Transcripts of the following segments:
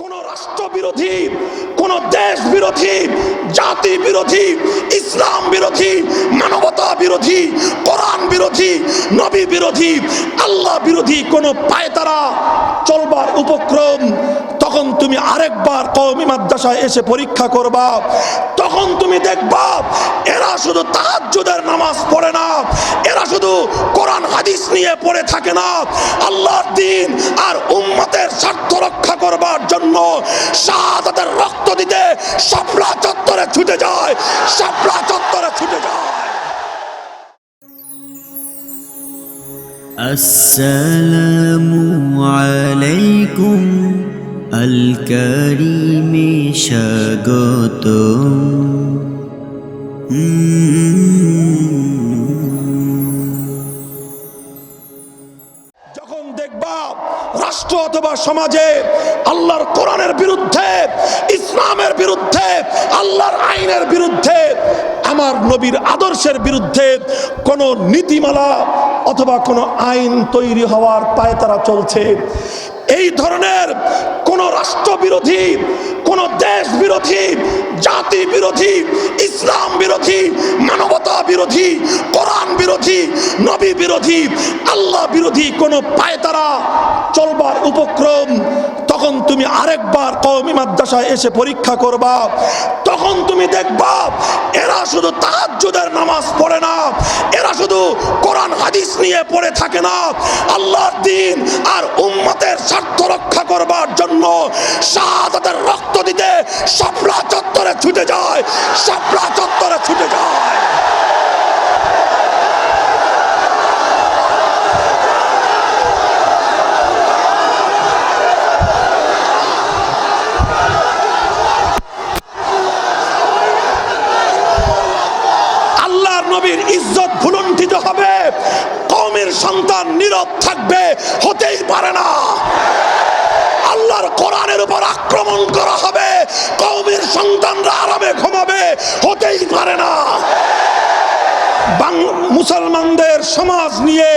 কোন রাষ্ট্র বিরোধী কোন দেশ বিরোধী জাতি বিরোধী ইসলাম বিরোধী, মানবতা বিরোধী, কোরআন বিরোধী, নবী বিরোধী, আল্লাহ বিরোধী কোন পায়তারা চলবার উপক্রম, তখন তুমি আরেকবার কওমি মাদ্রাসায় এসে পরীক্ষা করবা, তখন তুমি দেখবা এরা শুধু তাহাজ্জুদের নামাজ হাদিস নিয়ে পড়ে থাকে না আল্লাহর দিন আর উম্মতের স্বার্থ রক্ষা করবার জন্য শাহাদাতের রক্ত দিতে শাপলা চত্বরে ছুটে যায় শাপলা চত্বরে ছুটে যায় السلام عليكم الكريم স্বাগতম যখন দেখবা রাষ্ট্র অথবা সমাজে আল্লাহর কোরআনের বিরুদ্ধে, ইসলামের বিরুদ্ধে, আল্লাহর আইনের বিরুদ্ধে, আমার নবীর আদর্শের বিরুদ্ধে কোনো নীতিমালা অথবা কোনো আইন তৈরি হওয়ার পায়ে তারা চলছে। এই ধরনের কোন রাষ্ট্র বিরোধী কোন দেশ বিরোধী জাতি বিরোধী ইসলাম বিরোধী, মানবতা বিরোধী, কোরআন বিরোধী, নবী বিরোধী, আল্লাহ বিরোধী কোন পায়তারা চলবার উপক্রম, তখন তুমি আরেকবার কওমি মাদ্রাসায় এসে পরীক্ষা করবা। তখন তুমি দেখবা, এরা শুধু তাহাজ্জুদের নামাজ পড়ে না, এরা শুধু কোরআন, হাদিস নিয়ে পড়ে থাকে না। আল্লাহর দিন আর উম্মতের স্বার্থ রক্ষা করবার জন্য শাহাদাতের রক্ত দিতে চত্বরে ছুটে যায়, শাপলা চত্বরে ছুটে যায়। নবীর ইজ্জত হবে, কওমের সন্তান নীরব থাকবে, হতেই পারে না। আক্রমণ করা হবে। কওমের সন্তানরা আরামে ঘুমাবে, হতেই পারে না। মুসলমানদের সমাজ নিয়ে,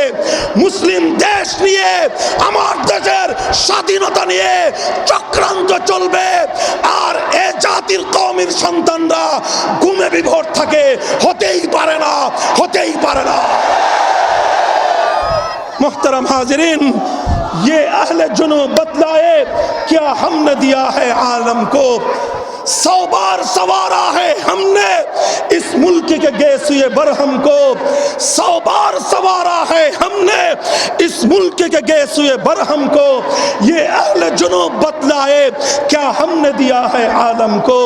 মুসলিম দেশ নিয়ে, আমার দেশের স্বাধীনতা নিয়ে চক্রান্ত চলবে। আর এ জাতির কমের সন্তানরা ঘুমে বিভোর থাকে, হতেই পারে না, হতেই পারে না। मोहतरम हाजरीन ये अहल जुनू बतलाए क्या हमने दिया है आलम को सौ बार सवारा है हमने इस मुल्क के गैसुए बरहम को सौ बार सवारा है हमने इस मुल्क के गैसुए बरहम को ये अहल जुनू बतलाए क्या हमने दिया है आलम को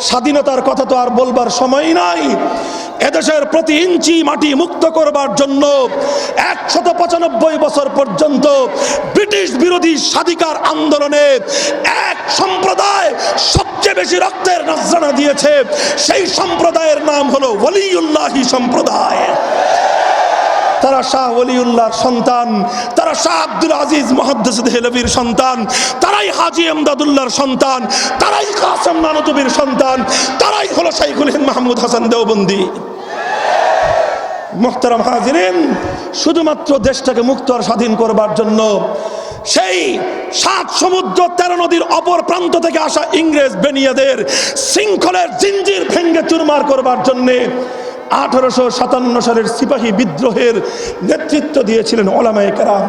স্বাধীনতার কথা তো আর বলবার সময় নাই এদেশের প্রতি ইঞ্চি মাটি মুক্ত করবার জন্য একশত পঁচানব্বই বছর পর্যন্ত ব্রিটিশ বিরোধী স্বাধিকার আন্দোলনে এক সম্প্রদায় সবচেয়ে বেশি রক্তের নজরানা দিয়েছে। সেই সম্প্রদায়ের নাম হলো ওলিউল্লাহি সম্প্রদায়। তারা শাহ ওলিউল্লাহর সন্তান, তারা শাহ আব্দুল আজিজ দেহলবির সন্তান, তারাই হাজি এমদাদুল্লাহর সন্তান, তারাই কাসম নানতুবির সন্তান, তারাই হলো শাইখুল হিন্দ মাহমুদ হাসান দেওবন্দি। মোহতারাম হাজিরেন, শুধুমাত্র দেশটাকে মুক্ত আর স্বাধীন করবার জন্য সেই সাত সমুদ্র তেরো নদীর অপর প্রান্ত থেকে আসা ইংরেজ বেনিয়াদের শৃঙ্খলের জিঞ্জির ভেঙ্গে চুরমার করবার জন্যে আঠারোশো সাতান্ন সালের সিপাহী বিদ্রোহের নেতৃত্ব দিয়েছিলেন ওলামায়ে কেরাম।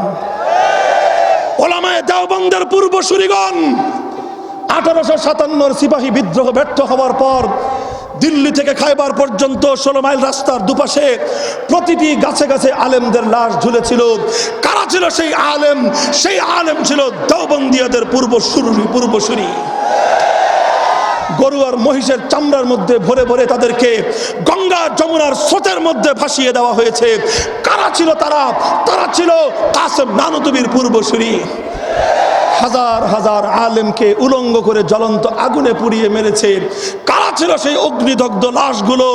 ওলামায়ে দেওবন্দের পূর্বসূরিগণ আঠারোশো সাতান্নর সিপাহী বিদ্রোহ ব্যর্থ হওয়ার পর দিল্লি থেকে খাইবার পর্যন্ত ষোলো মাইল রাস্তার দুপাশে প্রতিটি গাছে গাছে আলেমদের লাশ ঝুলেছিল। কারা ছিল সেই আলেম? সেই আলেম ছিল দেওবন্দিয়াদের পূর্বসূরি পূর্বসূরি। গরু আর মহিষের চামড়ার মধ্যে ভরে ভরে তাদেরকে গঙ্গা যমুনার স্রোতের মধ্যে ভাসিয়ে দেওয়া হয়েছে। কারা ছিল তারা? তারা ছিল কাসেম নানতুবির পূর্বসূরি। হাজার হাজার আলেমকে উলঙ্গ করে জ্বলন্ত আগুনে পুড়িয়ে মেরেছে ছিল সেই অগ্নিদগ্ধ লাশগুলো,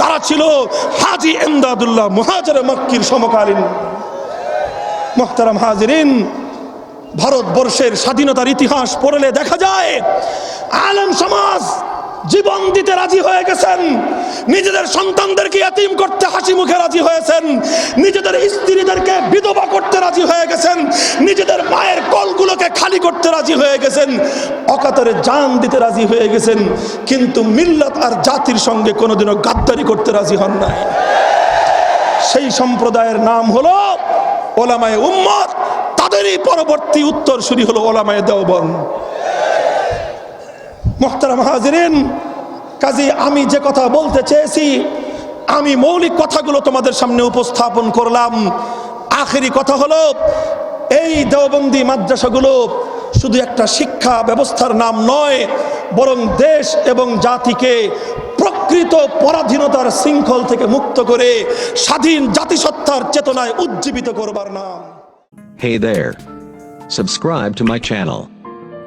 তারা ছিল হাজি এমদাদুল্লাহ মহাজারে মক্কির সমকালীন। মোহতারাম হাজিরিন, ভারতবর্ষের স্বাধীনতার ইতিহাস পড়লে দেখা যায়, আলম সমাজ জীবন দিতে রাজি হয়ে গেছেন। নিজেদের সন্তানদেরকে এতিম করতে হাসি মুখে রাজি হয়েছেন। নিজেদের স্ত্রীদেরকে বিধবা করতে রাজি হয়ে গেছেন। নিজেদের মায়ের কলগুলোকে খালি করতে রাজি হয়ে গেছেন। অকাতরে জান দিতে রাজি হয়ে গেছেন। কিন্তু মিল্লাত আর জাতির সঙ্গে কোনোদিনও গাদ্দারি করতে রাজি হন নাই। সেই সম্প্রদায়ের নাম হলো ওলামায়ে উম্মত। তাদেরই পরবর্তী উত্তর উত্তরসূরি হলো ওলামায় দেওবন মোহতারাম হাজিরিন, কাজী আমি যে কথা বলতে চেয়েছি, আমি মৌলিক কথাগুলো তোমাদের সামনে উপস্থাপন করলাম আখেরি কথা হলো, এই দেওবন্দি মাদ্রাসাগুলো শুধু একটা শিক্ষা ব্যবস্থার নাম নয়, বরং দেশ এবং জাতিকে প্রকৃত পরাধীনতার শৃঙ্খল থেকে মুক্ত করে স্বাধীন জাতিসত্তার চেতনায় উজ্জীবিত করবার নাম Hey there. Subscribe to my.